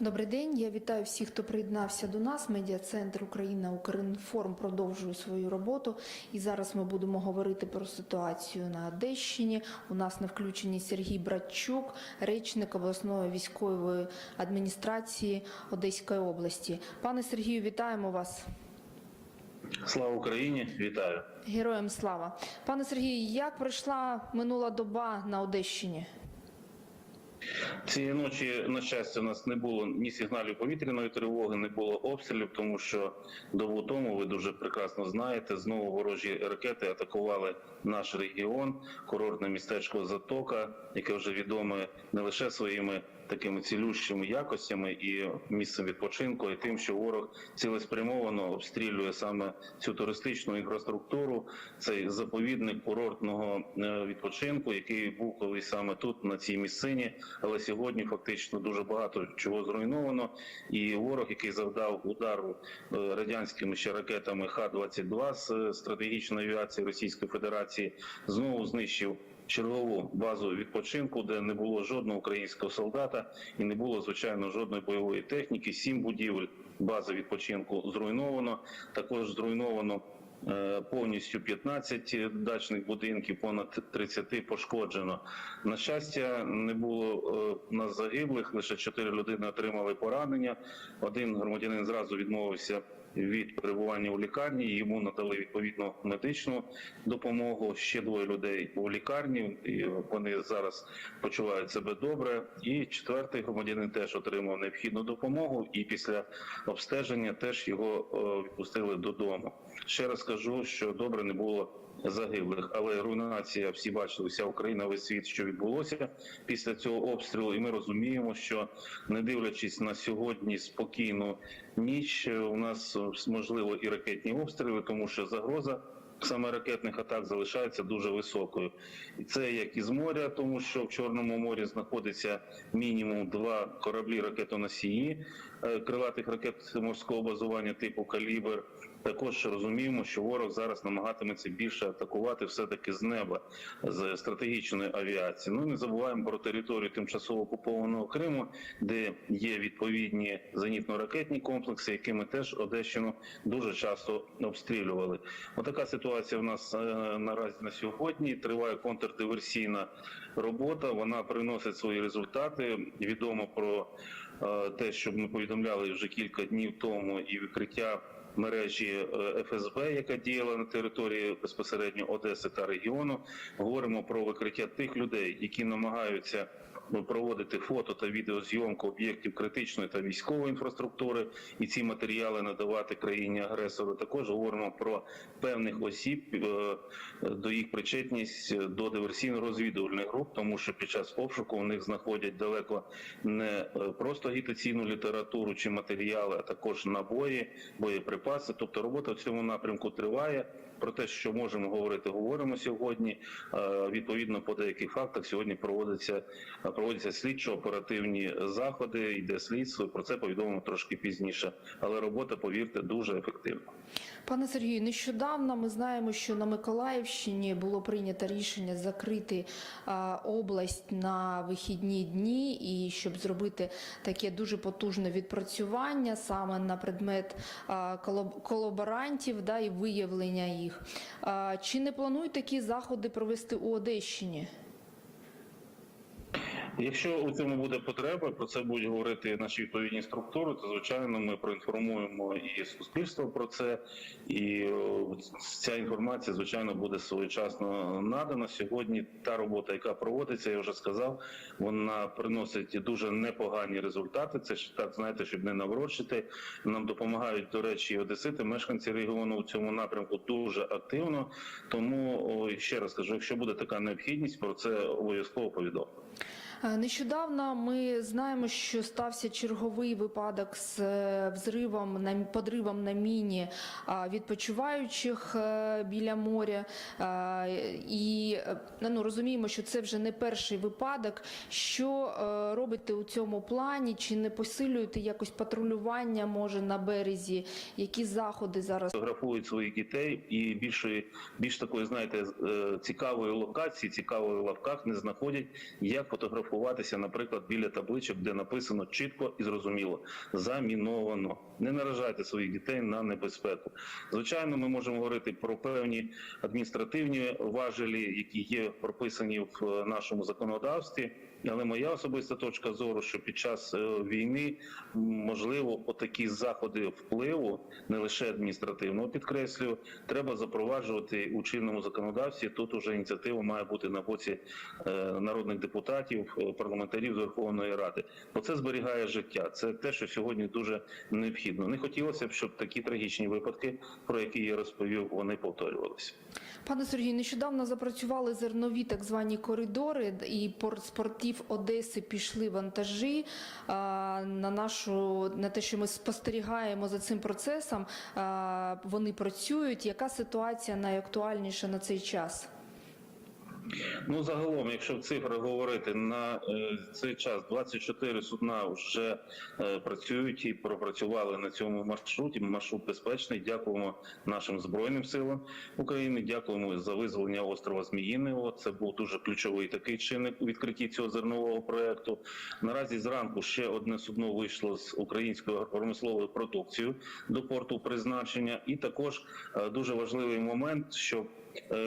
Добрий день. Я вітаю всіх, хто приєднався до нас. Медіа-центр Україна Укрінформ продовжує свою роботу. І зараз ми будемо говорити про ситуацію на Одещині. У нас на включенні Сергій Братчук, речник обласної військової адміністрації Одеської області. Пане Сергію, вітаємо вас. Слава Україні! Вітаю! Героям слава. Пане Сергію, як пройшла минула доба на Одещині? Цієї ночі, на щастя, у нас не було ні сигналів повітряної тривоги, не було обстрілів, тому що добу тому ви дуже прекрасно знаєте, знову ворожі ракети атакували наш регіон, курортне містечко Затока, яке вже відоме не лише своїми такими цілющими якостями і місцем відпочинку, і тим, що ворог цілеспрямовано обстрілює саме цю туристичну інфраструктуру, цей заповідник курортного е, відпочинку, який був колись саме тут, на цій місцині, але сьогодні фактично дуже багато чого зруйновано. І ворог, який завдав удару е, радянськими ще ракетами Х-22 з е, стратегічної авіації Російської Федерації, знову знищив. Чергову базу відпочинку, де не було жодного українського солдата і не було звичайно жодної бойової техніки. Сім будівель бази відпочинку зруйновано. Також зруйновано е, повністю 15 дачних будинків, понад 30 пошкоджено. На щастя, не було е, у нас загиблих. Лише 4 людини отримали поранення. Один громадянин зразу відмовився від перебування у лікарні. Йому надали відповідну медичну допомогу. Ще двоє людей у лікарні. і Вони зараз почувають себе добре. І четвертий громадянин теж отримав необхідну допомогу. І після обстеження теж його е, відпустили додому. Ще раз кажу, що добре не було загиблих, але руйнація всі бачили, вся Україна, весь світ, що відбулося після цього обстрілу. І ми розуміємо, що не дивлячись на сьогодні спокійну ніч, у нас можливо і ракетні обстріли, тому що загроза. Саме ракетних атак залишається дуже високою, і це як із моря, тому що в Чорному морі знаходиться мінімум два кораблі ракетоносії е, крилатих ракет морського базування типу Калібр. Також розуміємо, що ворог зараз намагатиметься більше атакувати все таки з неба з стратегічної авіації. Ну не забуваємо про територію тимчасово окупованого Криму, де є відповідні зенітно-ракетні комплекси, якими теж Одещину дуже часто обстрілювали. Отака ситуація в нас е, наразі на сьогодні. Триває контрдиверсійна робота. Вона приносить свої результати. Відомо про е, те, що ми повідомляли вже кілька днів тому, і викриття мережі е, ФСБ, яка діяла на території безпосередньо Одеси та регіону. Говоримо про викриття тих людей, які намагаються проводити фото та відеозйомку об'єктів критичної та військової інфраструктури, і ці матеріали надавати країні агресору. Також говоримо про певних осіб е, до їх причетність до диверсійно-розвідувальних груп, тому що під час обшуку у них знаходять далеко не е, просто агітаційну літературу чи матеріали, а також набої, боєприпаси. Тобто робота в цьому напрямку триває. Про те, що можемо говорити, говоримо сьогодні. Е, Відповідно по деяких фактах сьогодні проводиться проводяться слідчо-оперативні заходи. Йде слідство. Про це повідомимо трошки пізніше. Але робота, повірте, дуже ефективна. Пане Сергію, нещодавно ми знаємо, що на Миколаївщині було прийнято рішення закрити область на вихідні дні, і щоб зробити таке дуже потужне відпрацювання саме на предмет колаборантів да, і виявлення їх. А, чи не планують такі заходи провести у Одещині? Якщо у цьому буде потреба, про це будуть говорити наші відповідні структури, то звичайно ми проінформуємо і суспільство про це, і ця інформація, звичайно, буде своєчасно надана. Сьогодні та робота, яка проводиться, я вже сказав, вона приносить дуже непогані результати. Це ж так, знаєте, щоб не наврочити. Нам допомагають, до речі, одесити, мешканці регіону у цьому напрямку дуже активно. Тому ще раз кажу, якщо буде така необхідність, про це обов'язково повідомимо. Е, Нещодавно ми знаємо, що стався черговий випадок з е, взривом на подривом на міні відпочиваючих е, біля моря. І ну, розуміємо, що це вже не перший випадок. Що робите у цьому плані? Чи не посилюєте якось патрулювання може на березі? Які заходи зараз? фотографують своїх дітей і більшої, більш такої, знаєте, цікавої локації, цікавої лавках не знаходять, як фотографувати фотографуватися, наприклад, біля табличок, де написано чітко і зрозуміло заміновано. Не наражайте своїх дітей на небезпеку. Звичайно, ми можемо говорити про певні адміністративні важелі, які є прописані в е, нашому законодавстві. Але моя особиста точка зору, що під час е, війни можливо отакі заходи впливу, не лише адміністративного, підкреслюю, треба запроваджувати у чинному законодавстві. Тут уже ініціатива має бути на боці е, народних депутатів, е, парламентарів Верховної Ради, бо це зберігає життя. Це те, що сьогодні дуже необхідно. Не хотілося б, щоб такі трагічні випадки, про які я розповів, вони повторювалися. Пане Сергію, нещодавно запрацювали зернові так звані коридори, і з Одеси пішли вантажі. На нашу на те, що ми спостерігаємо за цим процесом, вони працюють. Яка ситуація найактуальніша на цей час? Ну, загалом, якщо в цифрах говорити на е, цей час 24 судна вже е, працюють і пропрацювали на цьому маршруті. Маршрут безпечний. Дякуємо нашим збройним силам України. Дякуємо за визволення острова Зміїного. Це був дуже ключовий такий чинник у відкритті цього зернового проекту. Наразі зранку ще одне судно вийшло з українською промисловою продукцією до порту призначення, і також е, дуже важливий момент, що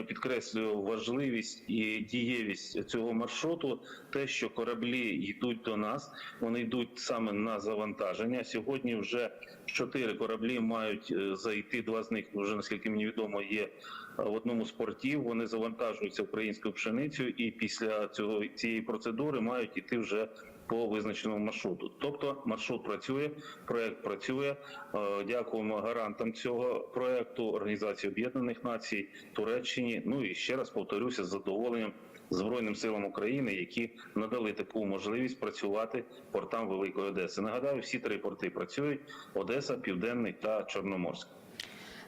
підкреслюю важливість і дієвість цього маршруту. Те, що кораблі йдуть до нас, вони йдуть саме на завантаження. Сьогодні вже чотири кораблі мають е, зайти. Два з них вже наскільки мені відомо є е, в одному з портів. Вони завантажуються українською пшеницею, і після цього цієї процедури мають іти вже. По визначеному маршруту, тобто маршрут працює, проект працює. Е, Дякуємо гарантам цього проекту Організації Об'єднаних Націй, Туреччині. Ну і ще раз повторюся з задоволенням Збройним силам України, які надали таку можливість працювати портам Великої Одеси. Нагадаю, всі три порти працюють: Одеса, Південний та Чорноморськ.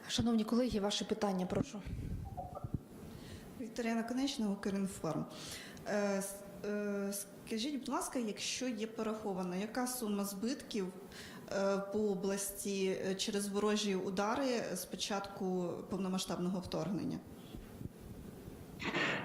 Шановні колеги, ваше питання, прошу. Вікторія Наконечна, Укрінформ. Скажіть, будь ласка, якщо є порахована, яка сума збитків е, по області е, через ворожі удари з початку повномасштабного вторгнення?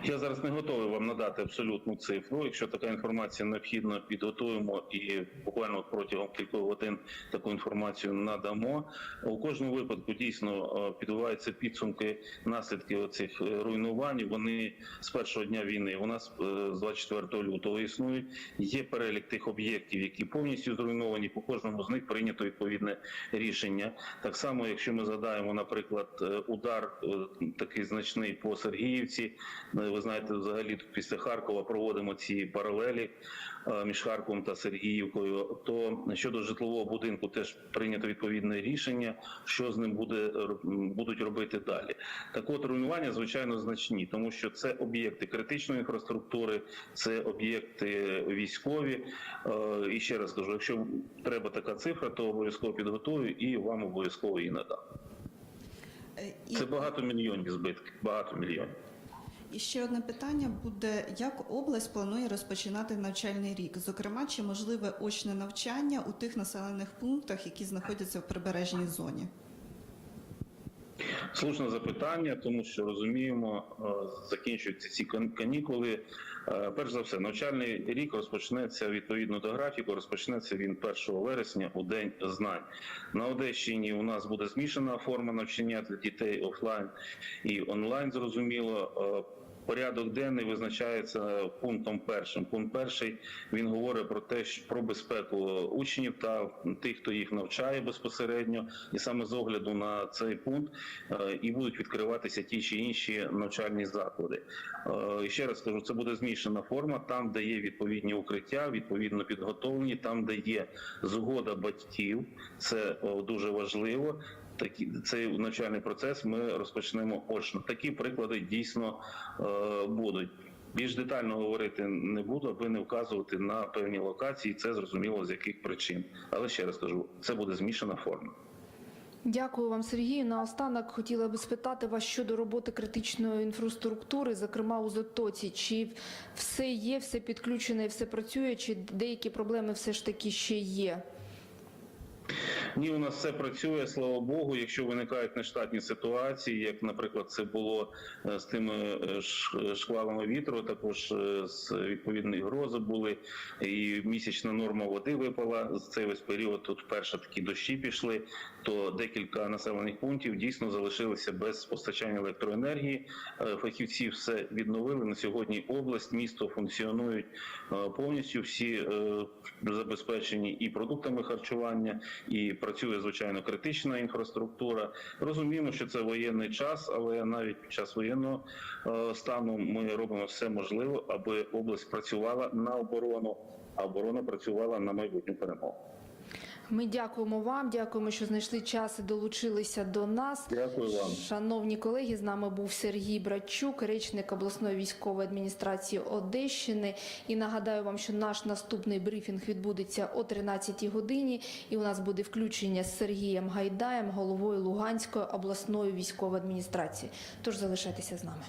Я зараз не готовий вам надати абсолютну цифру. Якщо така інформація необхідна, підготуємо і буквально протягом кількох годин таку інформацію надамо. У кожному випадку дійсно е, підбуваються підсумки наслідки оцих е, руйнувань. Вони з першого дня війни у нас е, з 24 лютого існують. Є перелік тих об'єктів, які повністю зруйновані. По кожному з них прийнято відповідне рішення. Так само, якщо ми згадаємо, наприклад, удар такий значний по Сергіївці. Е, Ви знаєте, взагалі після Харкова проводимо ці паралелі е, між Харковом та Сергіївкою. То щодо житлового будинку теж прийнято відповідне рішення, що з ним буде будуть робити далі. Так от руйнування звичайно значні, тому що це об'єкти критичної інфраструктури, це об'єкти військові. Е, І ще раз кажу, якщо треба така цифра, то обов'язково підготую і вам обов'язково її надам. Е, Це багато мільйонів збитків, багато мільйонів. І ще одне питання буде: як область планує розпочинати навчальний рік? Зокрема, чи можливе очне навчання у тих населених пунктах, які знаходяться в прибережній зоні? Слушне запитання, тому що розуміємо, е, закінчуються ці кан- канікули. Е, Перш за все, навчальний рік розпочнеться відповідно до графіку. Розпочнеться він 1 вересня у день знань. На Одещині у нас буде змішана форма навчання для дітей офлайн і онлайн. Зрозуміло. Е, Порядок денний визначається пунктом першим. Пункт перший він говорить про те, що про безпеку учнів та тих, хто їх навчає безпосередньо, і саме з огляду на цей пункт е, і будуть відкриватися ті чи інші навчальні заклади. Е, ще раз кажу, це буде змішана форма, там, де є відповідні укриття, відповідно підготовлені, там, де є згода батьків, це дуже важливо. Такі цей навчальний процес ми розпочнемо очно. Такі приклади дійсно е, будуть. Більш детально говорити не буду, аби не вказувати на певні локації. Це зрозуміло з яких причин. Але ще раз кажу, це буде змішана форма. Дякую вам, Сергію. Наостанок хотіла би спитати вас щодо роботи критичної інфраструктури, зокрема у Затоці. Чи все є, все підключене все працює, чи деякі проблеми все ж таки ще є? Ні, у нас все працює, слава Богу. Якщо виникають нештатні ситуації, як, наприклад, це було е, з тими е, шквалами вітру, також е, з відповідної грози були, і місячна норма води випала. З цей весь період тут вперше такі дощі пішли, то декілька населених пунктів дійсно залишилися без постачання електроенергії. Фахівці все відновили. На сьогодні область, місто функціонують повністю. Всі забезпечені і продуктами харчування, і працює звичайно критична інфраструктура. Розуміємо, що це воєнний час, але навіть під час воєнного е, стану ми робимо все можливе, аби область працювала на оборону, а оборона працювала на майбутню перемогу. Ми дякуємо вам, дякуємо, що знайшли час і долучилися до нас. Дякую вам. Шановні колеги, з нами був Сергій Братчук, речник обласної військової адміністрації Одещини. І нагадаю вам, що наш наступний брифінг відбудеться о 13 годині, і у нас буде включення з Сергієм Гайдаєм, головою Луганської обласної військової адміністрації. Тож залишайтеся з нами.